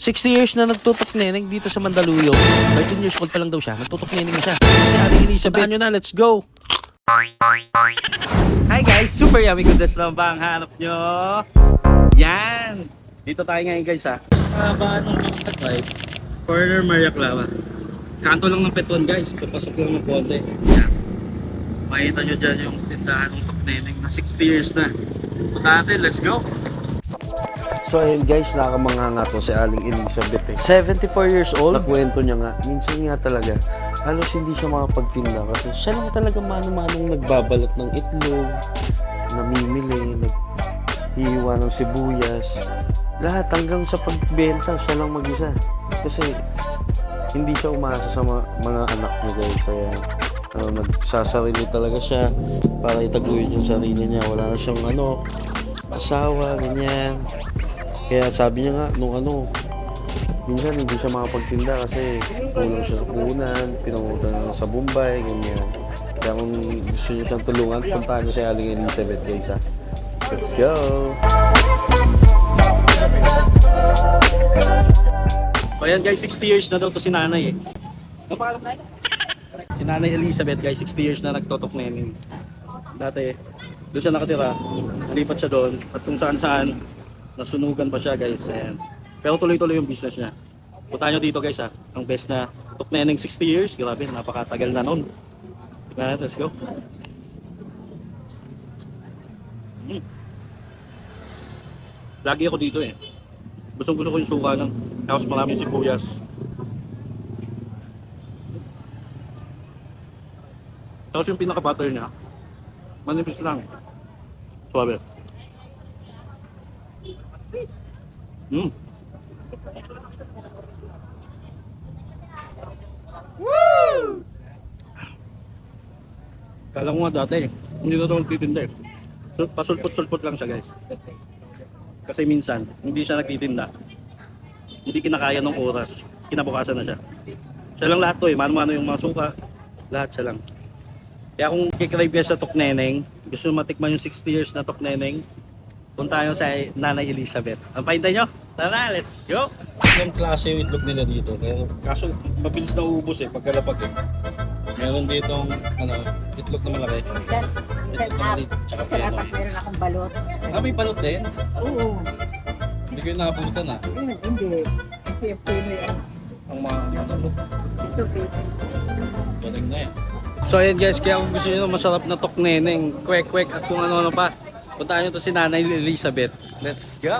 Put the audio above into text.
60 years na nagtutok neneng dito sa Mandaluyong. 13 years old pa lang daw siya. Nagtutok neneng na siya. Si Aling Elizabeth. nyo na, let's go! Hi guys, super yummy goodness lang ba ang hanap nyo? Yan! Dito tayo ngayon guys ha. Haba ng drive. Corner Maria Clara. Kanto lang ng Petron guys, papasok lang ng konti. Yan. Makita nyo dyan yung tindahan ng Tokneneng na 60 years na. Punta natin, let's go! So ayun guys, nakamanga nga to si Aling Elizabeth eh. 74 years old, kwento niya nga, minsan nga talaga, halos hindi siya makapagtinda kasi siya lang talaga mano-manong nagbabalot ng itlog, namimili, naghihiwa ng sibuyas, lahat hanggang sa pagbenta, siya lang mag-isa. Kasi hindi siya umasa sa mga, mga anak niya guys, kaya ano, nagsasarili talaga siya para itaguyod yung sarili niya. Wala na siyang ano, asawa, ganyan. Kaya sabi niya nga, nung ano, minsan hindi siya makapagtinda kasi kulang siya sa puhunan, pinangutan na sa Bombay, ganyan. Kaya kung gusto niyo siyang tulungan, puntahan niyo si Aling Elizabeth guys ha. Let's go! So ayan guys, 60 years na daw to si nanay eh. Ano na Si nanay Elizabeth guys, 60 years na nagtotok neneng. Dati, doon siya nakatira. Nalipat siya doon. At kung saan saan, nasunugan pa siya guys. Ayan. Pero tuloy-tuloy yung business niya. Punta nyo dito guys ha. Ang best na tok neneng 60 years. Grabe, napakatagal na noon. Diba? Let's go. Mm. Lagi ako dito eh. Gusto gusto ko yung suka lang. Tapos maraming sibuyas. Tapos yung pinaka-butter niya, manipis lang. Suabe. Mm. Kala ko nga dati, hindi na ito nagtitinda eh. So, pasulpot-sulpot lang siya guys. Kasi minsan, hindi siya nagtitinda. Hindi kinakaya ng oras. Kinabukasan na siya. Siya lang lahat to eh. Mano-mano yung mga suka. Lahat siya lang. Kaya kung kikrave sa Tokneneng, gusto matikman yung 60 years na Tokneneng, punta nyo sa Nanay Elizabeth. Ang paintay nyo? Tara, let's go! Yung klase yung itlog nila dito. Kaya, kaso mabilis na uubos eh, pagkalapag eh. Meron ditong ano, itlog na malaki. Minsan, minsan Itlog na Minsan piano. apat meron akong balot. Ah, may balot din? Oo. Hindi ko yung nakabutan ah. Yun, hindi. Kasi yung yan. Ang mga ano, Ito, pino. Galing na yan. So ayan guys, kaya kung gusto nyo ng masarap na tokneneng, kwek-kwek at kung ano-ano pa, puntahan nyo to si Nanay Elizabeth. Let's go!